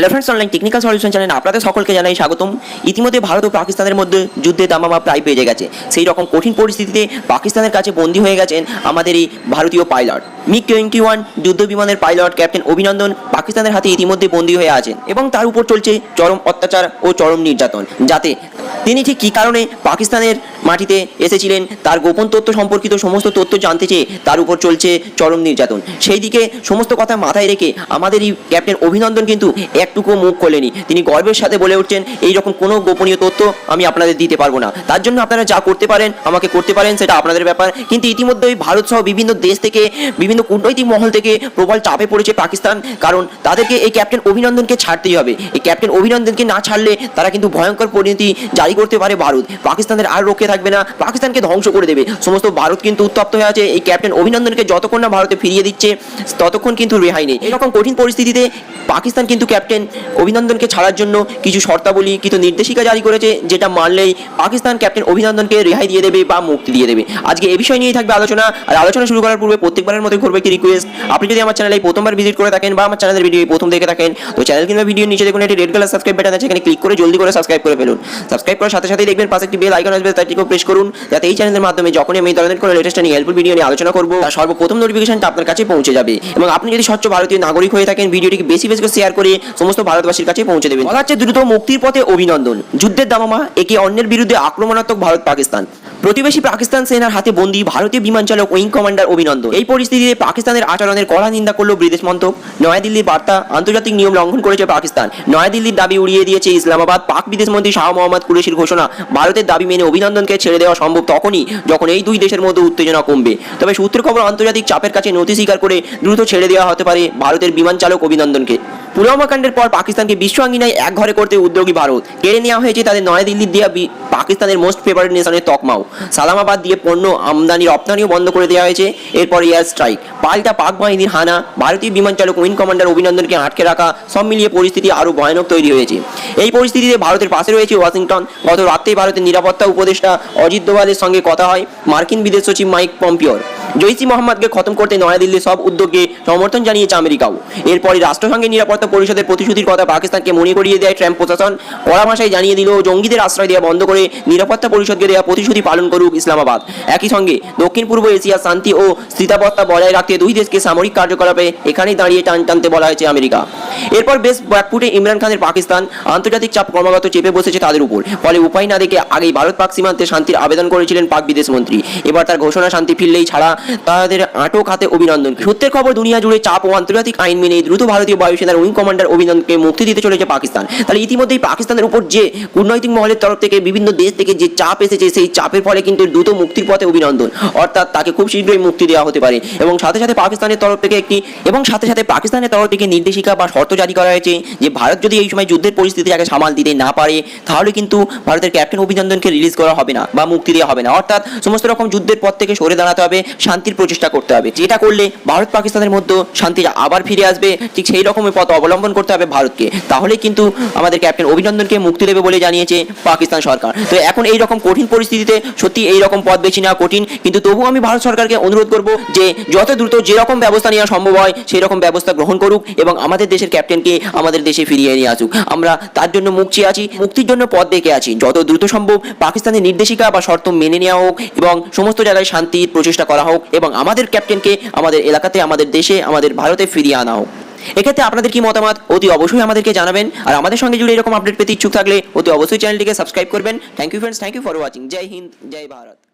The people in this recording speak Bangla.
Hello friends online technical solution চ্যানেলে আপনাদের সকলকে জানাই স্বাগতম। ইতিমধ্যে ভারত ও পাকিস্তানের মধ্যে যুদ্ধে দামামা প্রায় পেয়ে গেছে। সেই রকম কঠিন পরিস্থিতিতে পাকিস্তানের কাছে বন্দী হয়ে গেছেন আমাদের এই ভারতীয় পাইলট। মিগ টোয়েন্টি ওয়ান যুদ্ধ বিমানের পাইলট ক্যাপ্টেন অভিনন্দন পাকিস্তানের হাতে ইতিমধ্যে বন্দী হয়ে আছেন এবং তার উপর চলছে চরম অত্যাচার ও চরম নির্যাতন। যাতে তিনি ঠিক কী কারণে পাকিস্তানের মাটিতে এসেছিলেন, তার গোপন তথ্য সম্পর্কিত সমস্ত তথ্য জানতে চেয়ে তার উপর চলছে চরম নির্যাতন। সেই দিকে সমস্ত কথা মাথায় রেখে আমাদের এই ক্যাপ্টেন অভিনন্দন কিন্তু একটুকু মুখ খোলেনি তিনি গর্বের সাথে বলে উঠছেন, এই রকম কোনো গোপনীয় তথ্য আমি আপনাদের দিতে পারব না। তার জন্য আপনারা যা করতে পারেন, আমাকে করতে পারেন, সেটা আপনাদের ব্যাপার। কিন্তু ইতিমধ্যেই ভারত সহ বিভিন্ন দেশ থেকে, বিভিন্ন কূটনৈতিক মহল থেকে প্রবল চাপে পড়েছে পাকিস্তান, কারণ তাদেরকে এই ক্যাপ্টেন অভিনন্দনকে ছাড়তেই হবে। এই ক্যাপ্টেন অভিনন্দনকে না ছাড়লে তারা কিন্তু ভয়ঙ্কর পরিণতি জারি করতে পারে ভারত। পাকিস্তানের আর রক্ষে থাকবে না, পাকিস্তানকে ধ্বংস করে দেবে। সমস্ত ভারত কিন্তু উত্তপ্ত হয়ে আছে। এই ক্যাপ্টেন অভিনন্দনকে যতক্ষণ না ভারতে ফিরিয়ে দিচ্ছে, ততক্ষণ কিন্তু রেহাই নেই। এরকম কঠিন পরিস্থিতিতে পাকিস্তান কিন্তু ক্যাপ্টেন অভিনন্দনকে ছাড়ার জন্য কিছু শর্তাবলী, কিছু নির্দেশিকা জারি করেছে, যেটা মানলেই পাকিস্তান ক্যাপ্টেন অভিনন্দনকে রেহাই দিয়ে দেবে বা মুক্তি দিয়ে দেবে। আজকে এ বিষয় নিয়েই থাকবে আলোচনা, আর আলোচনা শুরু করার পূর্বে প্রত্যেকবারের মতো করব একটি রিকোয়েস্ট আপনি যদি আমার চ্যানেলে প্রথমবার ভিজিট করে থাকেন বা আমার চ্যানেলের ভিডিও প্রথম দেখে থাকেন, তো চ্যানেল কিংবা ভিডিও নিচে দেখুন একটি রেড কালার সাবস্ক্রাইব বাটন আছে, এখানে ক্লিক করে জলদি করে সাবস্ক্রাইব করে ফেলুন। সাবস্ক্রাইব করার সাথে সাথেই দেখবেন পাশে একটি বেল আইকন আসবে তাটিকেও প্রেস করুন, যাতে এই চ্যানেলের মাধ্যমে যখনই আমি ধরনের কোনো লেটেস্ট নিয়ে হেল্পফুল ভিডিও নিয়ে আলোচনা করব, তার সর্বপ্রথম নোটিফিকেশনটা আপনার কাছে পৌঁছে যাবে। এবং আপনি যদি স্বচ্ছ ভারতীয় নাগরিক হয়ে থাকেন ভিডিওটিকে বেশি বেশি শেয়ার করে সমস্ত ভারতবাসীর কাছে পৌঁছে দেবেন। বলা হচ্ছে দ্রুত মুক্তির পথে অভিনন্দন। যুদ্ধের দামামা, একে অন্যের বিরুদ্ধে আক্রমণাত্মক ভারত পাকিস্তান প্রতিবেশী পাকিস্তান সেনার হাতে বন্দী ভারতীয় বিমান চালক উইং কমান্ডার অভিনন্দন। এই পরিস্থিতিতে পাকিস্তানের আচরণের কড়া নিন্দা করল বিদেশ মন্ত্রক। নয়াদিল্লির বার্তা, আন্তর্জাতিক নিয়ম লঙ্ঘন করেছে পাকিস্তান। নয়াদিল্লির দাবি উড়িয়ে দিয়েছে ইসলামাবাদ। পাক বিদেশ মন্ত্রী শাহ মোহাম্মদ কুরেশির ঘোষণা, ভারতের দাবি মেনে অভিনন্দনকে ছেড়ে দেওয়া সম্ভব তখনই, যখন এই দুই দেশের মধ্যে উত্তেজনা কমবে। তবে সূত্রের খবর, আন্তর্জাতিক চাপের কাছে নথি স্বীকার করে দ্রুত ছেড়ে দেওয়া হতে পারে ভারতের বিমান চালক অভিনন্দনকে। পুলওয়ামা কাণ্ডের পর পাকিস্তানকে বিশ্ব আঙ্গিনায় এক ঘরে করতে উদ্যোগী ভারত। কেড়ে নেওয়া হয়েছে তাদের নয়াদিল্লির দেওয়া পাকিস্তানের মোস্ট ফেভারিট নেশনের তকমাও। সালামাবাদ দিয়ে পণ্য আমদানি রপ্তানিও বন্ধ করে দেওয়া হয়েছে। এরপর এয়ার স্ট্রাইক। পাল্টা পাক বাহিনীর হানা, ভারতীয় বিমান চালক উইং কমান্ডার অভিনন্দনকে আটকে রাখা, সব মিলিয়ে পরিস্থিতি আরও ভয়ানক তৈরি হয়েছে। এই পরিস্থিতিতে ভারতের পাশে রয়েছে ওয়াশিংটন। গত রাতেই ভারতের নিরাপত্তা উপদেষ্টা অজিত দোভালের সঙ্গে কথা হয় মার্কিন বিদেশ সচিব মাইক পম্পিওর। জৈসি মোহাম্মদকে খতম করতে নয়াদিল্লির সব উদ্যোগকে সমর্থন জানিয়েছে আমেরিকাও। এরপরই রাষ্ট্রসংঘের নিরাপত্তা পরিষদের প্রতিশ্রুতির কথা পাকিস্তানকে মনে করিয়ে দেয় ট্রাম্প প্রশাসন। কড়া ভাষায় জানিয়ে দিল জঙ্গিদের আশ্রয় দেওয়া বন্ধ করে নিরাপত্তা পরিষদকে দেওয়া প্রতিশ্রুতি পালন করুক ইসলামাবাদ। একই সঙ্গে দক্ষিণ পূর্ব এশিয়ার শান্তি ও স্থিতাবস্থা বজায় রাখতে দুই দেশকে সামরিক কার্যকলাপে এখানেই দাঁড়িয়ে টান টানতে বলা হয়েছে আমেরিকা। এরপর বেশ ব্যাকফুটে ইমরান খানের পাকিস্তান আন্তর্জাতিক চাপ ক্রমাগত চেপে বসেছে তাদের উপর। ফলে উপায় না দেখে আগেই ভারত পাক সীমান্তে শান্তির আবেদন করেছিলেন পাক বিদেশ মন্ত্রী। এবার তার ঘোষণা শান্তি ফিরলেই ছাড়া তাদের আটক হাতে অভিনন্দন। সত্যের খবর, দুনিয়া জুড়ে চাপ ও আন্তর্জাতিক আইন মেনে দ্রুত ভারতীয় বায়ুসেনার উইং কমান্ডার অভিনন্দনকে মুক্তি দিতে চলেছে পাকিস্তান। তাহলে ইতিমধ্যেই পাকিস্তানের উপর যে কূটনৈতিক মহলের তরফ থেকে, বিভিন্ন দেশ থেকে যে চাপ এসেছে, সেই চাপের ফলে কিন্তু দ্রুত মুক্তির পথে অভিনন্দন। অর্থাৎ তাকে খুব শীঘ্রই মুক্তি দেওয়া হতে পারে। এবং সাথে সাথে পাকিস্তানের তরফ থেকে একটি, এবং সাথে সাথে পাকিস্তানের তরফ থেকে নির্দেশিকা বা শর্ত জারি করা হয়েছে যে ভারত যদি এই সময় যুদ্ধের পরিস্থিতি আগে সামাল দিতে না পারে, তাহলে কিন্তু ভারতের ক্যাপ্টেন অভিনন্দনকে রিলিজ করা হবে না বা মুক্তি দেওয়া হবে না। অর্থাৎ সমস্ত রকম যুদ্ধের পথ থেকে সরে দাঁড়াতে হবে, শান্তির প্রচেষ্টা করতে হবে। যেটা করলে ভারত পাকিস্তানের মধ্যে শান্তি আবার ফিরে আসবে, ঠিক সেই রকমের পথ অবলম্বন করতে হবে ভারতকে। তাহলে কিন্তু আমাদের ক্যাপ্টেন অভিনন্দনকে মুক্তি দেবে বলে জানিয়েছে পাকিস্তান সরকার। তো এখন এই রকম কঠিন পরিস্থিতিতে সত্যি এই রকম পথ বেছে নেওয়া কঠিন, কিন্তু তবুও আমি ভারত সরকারকে অনুরোধ করব যে যত দ্রুত যেরকম ব্যবস্থা নেওয়া সম্ভব হয় সেই রকম ব্যবস্থা গ্রহণ করুক এবং আমাদের দেশের ক্যাপ্টেনকে আমাদের দেশে ফিরিয়ে নিয়ে আসুক। আমরা তার জন্য মুখ চেয়ে আছি, মুক্তির জন্য পথ দেখে আছি। যত দ্রুত সম্ভব পাকিস্তানের নির্দেশিকা বা শর্ত মেনে নেওয়া হোক এবং সমস্ত জায়গায় শান্তির প্রচেষ্টা করা হোক এবং আমাদের ক্যাপ্টেনকে আমাদের এলাকাতে, আমাদের দেশে, আমাদের ভারতে ফিরিয়ে আনা হোক। এক্ষেত্রে আপনাদের কি মতামত? অতি অবশ্যই আমাদেরকে জানাবেন। আর আমাদের সঙ্গে জুড়ে এরকম আপডেট পেতে ইচ্ছুক থাকলে অতি অবশ্যই চ্যানেলটিকে সাবস্ক্রাইব করবেন। Thank you friends thank you for watching Jai Hind, Jai Bharat.